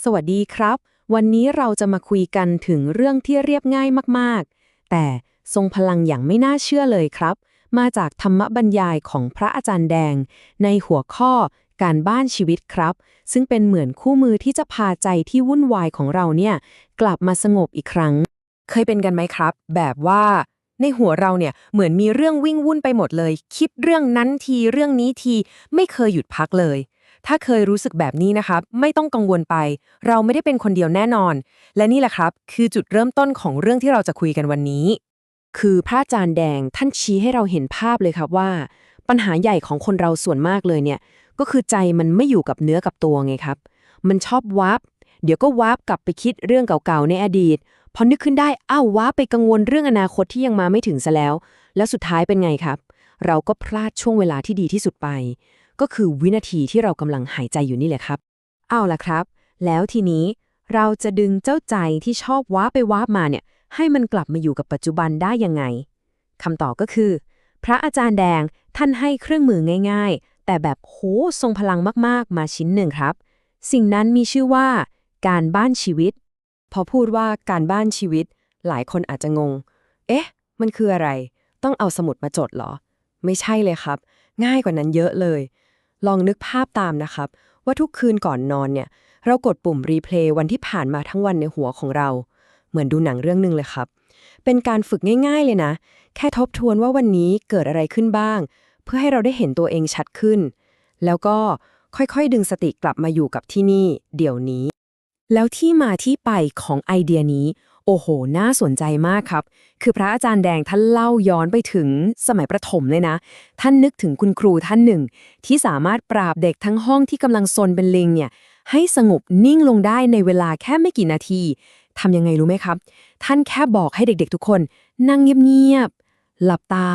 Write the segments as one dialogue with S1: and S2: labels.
S1: สวัสดีครับ วันนี้เราจะมาคุยกันถึงเรื่องที่เรียบง่ายมากๆ แต่ทรงพลังอย่างไม่น่าเชื่อเลยครับ มาจากธรรมบรรยายของพระอาจารย์แดง ในหัวข้อการบ้านชีวิตครับ ซึ่งเป็นเหมือนคู่มือที่จะพาใจที่วุ่นวายของเราเนี่ย กลับมาสงบอีกครั้ง
S2: เคยเป็นกันไหมครับ แบบว่าในหัวเราเนี่ยเหมือนมีเรื่องวิ่งวุ่นไปหมดเลย คิดเรื่องนั้นทีเรื่องนี้ทีไม่เคยหยุดพักเลย ถ้าเคยรู้สึกแบบนี้นะครับ ไม่ต้องกังวลไป เราไม่ได้เป็นคนเดียวแน่นอน และนี่แหละครับ คือจุดเริ่มต้นของเรื่องที่เราจะคุยกันวันนี้
S1: คือพระอาจารย์แดงท่านชี้ให้เราเห็นภาพเลยครับว่า ปัญหาใหญ่ของคนเราส่วนมากเลยเนี่ย ก็คือใจมันไม่อยู่กับเนื้อกับตัวไงครับ มันชอบวาร์ปเดี๋ยวก็วาร์ปกลับไปคิดเรื่องเก่าๆ ในอดีต พอนึกขึ้นได้ อ้าววาร์ปไปกังวลเรื่องอนาคตที่ยังมาไม่ถึงซะแล้ว แล้วสุดท้ายเป็นไงครับ เราก็พลาดช่วงเวลาที่ดีที่สุดไป ก็คือวินาทีที่เรากำลังหายใจอยู่นี่แหละครับ เอาล่ะครับ แล้วทีนี้เราจะดึงเจ้าใจที่ชอบว้าไปว้ามาเนี่ย ให้มันกลับมาอยู่กับปัจจุบันได้ยังไงคำตอบก็คือ พระอาจารย์แดงท่านให้เครื่องมือง่าย ๆ แต่แบบโหทรงพลังมากๆ มาชิ้นหนึ่งครับ สิ่งนั้นมีชื่อว่า การบ้านชีวิต
S2: พอพูดว่าการบ้านชีวิต หลายคนอาจจะงง เอ๊ะ มันคืออะไร ต้องเอาสมุดมาจดเหรอ ไม่ใช่เลยครับ ง่ายกว่านั้นเยอะเลย ลองนึกภาพตามนะครับ ว่าทุกคืนก่อนนอนเนี่ย เรากดปุ่มรีเพลย์วันที่ผ่านมาทั้งวันในหัวของเรา เหมือนดูหนังเรื่องหนึ่งเลยครับ เป็นการฝึกง่าย ๆเลยนะ แค่ทบทวนว่าวันนี้เกิดอะไรขึ้นบ้าง เพื่อให้เราได้เห็นตัวเองชัดขึ้น แล้วก็ค่อยๆ ดึงสติกลับมาอยู่กับที่นี่ เดี๋ยวนี้
S1: แล้วที่มาที่ไปของไอเดียนี้ โอ้โห น่าสนใจมากครับ คือพระอาจารย์แดงท่านเล่าย้อนไปถึงสมัยประถมเลยนะ ท่านนึกถึงคุณครูท่านหนึ่ง ที่สามารถปราบเด็กทั้งห้องที่กำลังซนเป็นลิงเนี่ย ให้สงบนิ่งลงได้ในเวลาแค่ไม่กี่นาทีทำยังไงรู้ไหมครับ ท่านแค่บอกให้เด็กๆทุกคน นั่งเงียบๆหลับตา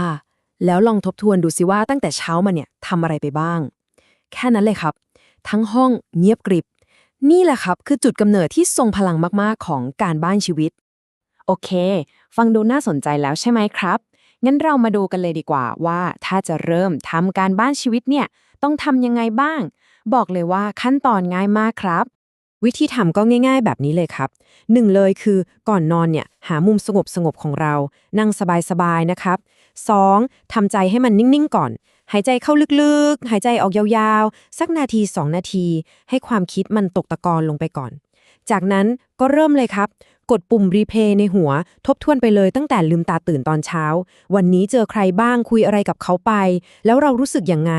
S1: แล้วลองทบทวนดูสิว่าตั้งแต่เช้ามาเนี่ยทำอะไรไปบ้าง แค่นั้นเลยครับ ทั้งห้องเงียบกริบ นี่แหละครับคือจุดกำเนิดที่ทรงพลังมาก ๆ ของการบ้านชีวิต โอเค ฟังดูน่าสนใจแล้วใช่ไหมครับ งั้นเรามาดูกันเลยดีกว่าว่าถ้าจะเริ่มทำการบ้านชีวิตเนี่ย ต้องทำยังไงบ้าง บอกเลยว่าขั้นตอนง่ายมากครับ วิธีทำก็ง่าย ๆ แบบนี้เลยครับหนึ่งเลยคือก่อนนอนเนี่ยหามุมสงบสงบๆของเรา นั่งสบายๆนะครับ 2. ทำใจให้มันนิ่ง ๆ ก่อน หายใจเข้าลึกๆ หายใจออกยาวๆ สักนาที 2 นาที ให้ความคิดมันตกตะกอนลงไปก่อน จากนั้นก็เริ่มเลยครับ กดปุ่มรีเพย์ในหัว ทบทวนไปเลยตั้งแต่ลืมตาตื่นตอนเช้า วันนี้เจอใครบ้างคุยอะไรกับเขาไป แล้วเรารู้สึกยังไง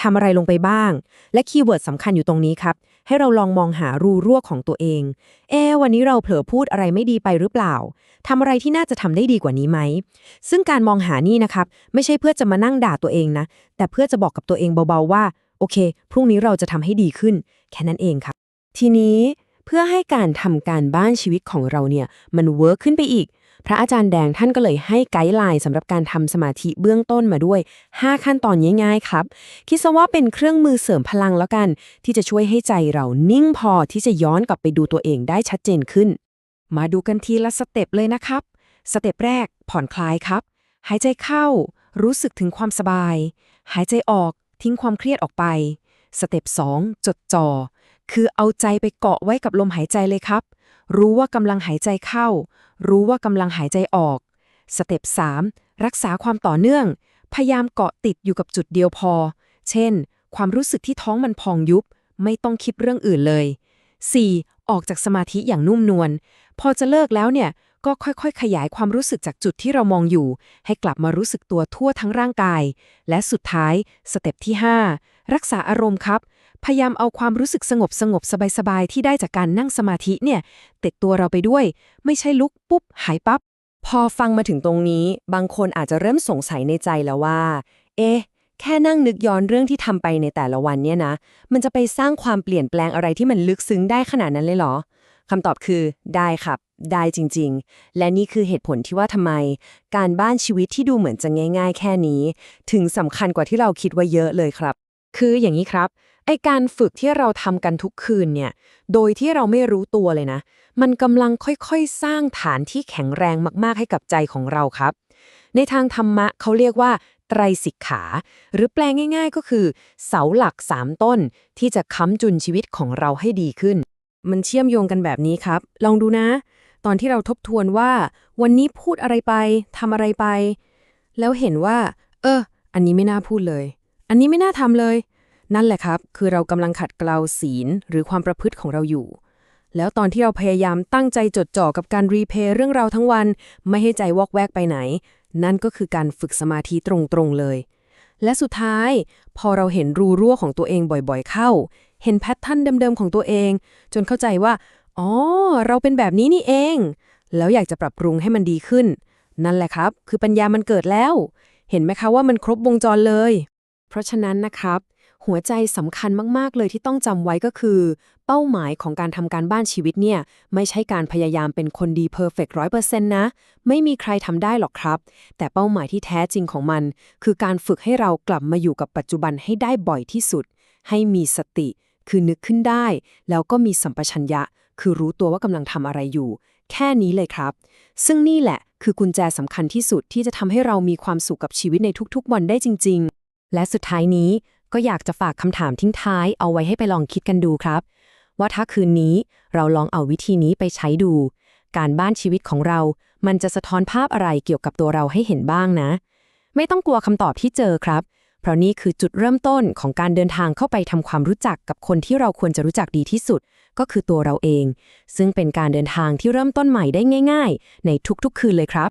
S1: ทำอะไรลงไปบ้าง และคีย์เวิร์ดสำคัญอยู่ตรงนี้ครับ ให้เราลองมองหารูรั่วของตัวเอง เอ๊วันนี้เราเผลอพูดอะไรไม่ดีไปหรือเปล่าทำอะไรที่น่าจะทำได้ดีกว่านี้ไหม ซึ่งการมองหานี่นะครับ ไม่ใช่เพื่อจะมานั่งด่าตัวเองนะ แต่เพื่อจะบอกกับตัวเองเบาๆว่า โอเค พรุ่งนี้เราจะทำให้ดีขึ้น แค่นั้นเองครับ ทีนี้เพื่อให้การทำการบ้านชีวิตของเราเนี่ย มันเวิร์กขึ้นไปอีก พระอาจารย์แดงท่านก็เลยให้ไกด์ไลน์สำหรับการทำสมาธิเบื้องต้นมาด้วย 5 ขั้นตอนง่ายๆครับ คิดซะว่าเป็นเครื่องมือเสริมพลังแล้วกัน ที่จะช่วยให้ใจเรานิ่งพอที่จะย้อนกลับไปดูตัวเองได้ชัดเจนขึ้น มาดูกันทีละสเต็ปเลยนะครับ สเต็ปแรกผ่อนคลายครับ หายใจเข้า รู้สึกถึงความสบาย หายใจออกทิ้งความเครียดออกไป สเต็ป2จดจ่อคือเอาใจไปเกาะไว้กับลมหายใจเลยครับ รู้ว่ากำลังหายใจเข้า รู้ว่ากำลังหายใจออก สเต็ป3รักษาความต่อเนื่อง พยายามเกาะติดอยู่กับจุดเดียวพอ เช่น ความรู้สึกที่ท้องมันพองยุบ ไม่ต้องคิดเรื่องอื่นเลย 4. ออกจากสมาธิอย่างนุ่มนวล พอจะเลิกแล้วเนี่ย ก็ค่อยๆ ขยายความรู้สึกจากจุดที่เรามองอยู่ ให้กลับมารู้สึกตัวทั่วทั้งร่างกาย และสุดท้าย สเต็ปที่ 5 รักษาอารมณ์ครับ พยายามเอาความรู้สึกสงบสงบสบายๆที่ได้จากการนั่งสมาธิเนี่ยติดตัวเราไปด้วย ไม่ใช่ลุกปุ๊บ หายปับ๊บ
S2: พอฟังมาถึงตรงนี้ บางคนอาจจะเริ่มสงสัยในใจแล้วว่า เอ๊ะ แค่นั่งนึกย้อนเรื่องที่ทำไปในแต่ละวันเนี่ยนะ มันจะไปสร้างความเปลี่ยนแปลงอะไรที่มันลึกซึ้งได้ขนาดนั้นเลยเหรอคำตอบคือได้ครับ ได้จริง ๆ และนี่คือเหตุผลที่ว่าทำไม การบ้านชีวิตที่ดูเหมือนจะง่าย ๆ แค่นี้ ถึงสำคัญกว่าที่เราคิดว่าเยอะเลยครับ
S1: คืออย่างนี้ครับ ไอการฝึกที่เราทำกันทุกคืนเนี่ย โดยที่เราไม่รู้ตัวเลยนะ มันกำลังค่อยๆ สร้างฐานที่แข็งแรงมากๆให้กับใจของเราครับ ในทางธรรมะเขาเรียกว่าไตรสิกขา หรือแปลง่าย ๆ ก็คือ เสาหลัก3ต้น ที่จะค้ำจุนชีวิตของเราให้ดีขึ้น มันเชื่อมโยงกันแบบนี้ครับ ลองดูนะ ตอนที่เราทบทวนว่า วันนี้พูดอะไรไปทำอะไรไป แล้วเห็นว่า เออ อันนี้ไม่น่าพูดเลย อันนี้ไม่น่าทำเลย นั่นแหละครับ คือเรากำลังขัดเกลาศีลหรือความประพฤติของเราอยู่ แล้วตอนที่เราพยายามตั้งใจจดจ่อกับการรีเพย์เรื่องเราทั้งวัน ไม่ให้ใจวอกแวกไปไหน นั่นก็คือการฝึกสมาธิตรงๆเลย และสุดท้าย พอเราเห็นรูรั่วของตัวเองบ่อยๆเข้า เห็นแพทเทิร์นเดิมๆของตัวเอง จนเข้าใจว่าอ๋อเราเป็นแบบนี้นี่เอง แล้วอยากจะปรับปรุงให้มันดีขึ้น นั่นแหละครับ คือปัญญามันเกิดแล้ว เห็นไหมคะว่ามันครบวงจรเลย เพราะฉะนั้นนะครับ หัวใจสำคัญมากๆเลยที่ต้องจำไว้ก็คือ เป้าหมายของการทำการบ้านชีวิตเนี่ย ไม่ใช่การพยายามเป็นคนดีเพอร์เฟกต์ร้อยเปอร์เซ็นต์นะ ไม่มีใครทำได้หรอกครับ แต่เป้าหมายที่แท้จริงของมัน คือการฝึกให้เรากลับมาอยู่กับปัจจุบันให้ได้บ่อยที่สุด ให้มีสติ คือนึกขึ้นได้ แล้วก็มีสัมปชัญญะ คือรู้ตัวว่ากำลังทำอะไรอยู่ แค่นี้เลยครับ ซึ่งนี่แหละคือกุญแจสำคัญที่สุดที่จะทำให้เรามีความสุขกับชีวิตในทุกๆ วันได้จริง ๆ และสุดท้ายนี้ก็อยากจะฝากคำถามทิ้งท้ายเอาไว้ให้ไปลองคิดกันดูครับ ว่าถ้าคืนนี้เราลองเอาวิธีนี้ไปใช้ดู การบ้านชีวิตของเรา มันจะสะท้อนภาพอะไรเกี่ยวกับตัวเราให้เห็นบ้างนะ ไม่ต้องกลัวคำตอบที่เจอครับ เพราะนี่คือจุดเริ่มต้นของการเดินทางเข้าไปทำความรู้จักกับคนที่เราควรจะรู้จักดีที่สุด ก็คือตัวเราเอง ซึ่งเป็นการเดินทางที่เริ่มต้นใหม่ได้ง่าย ๆ ในทุกๆ คืนเลยครับ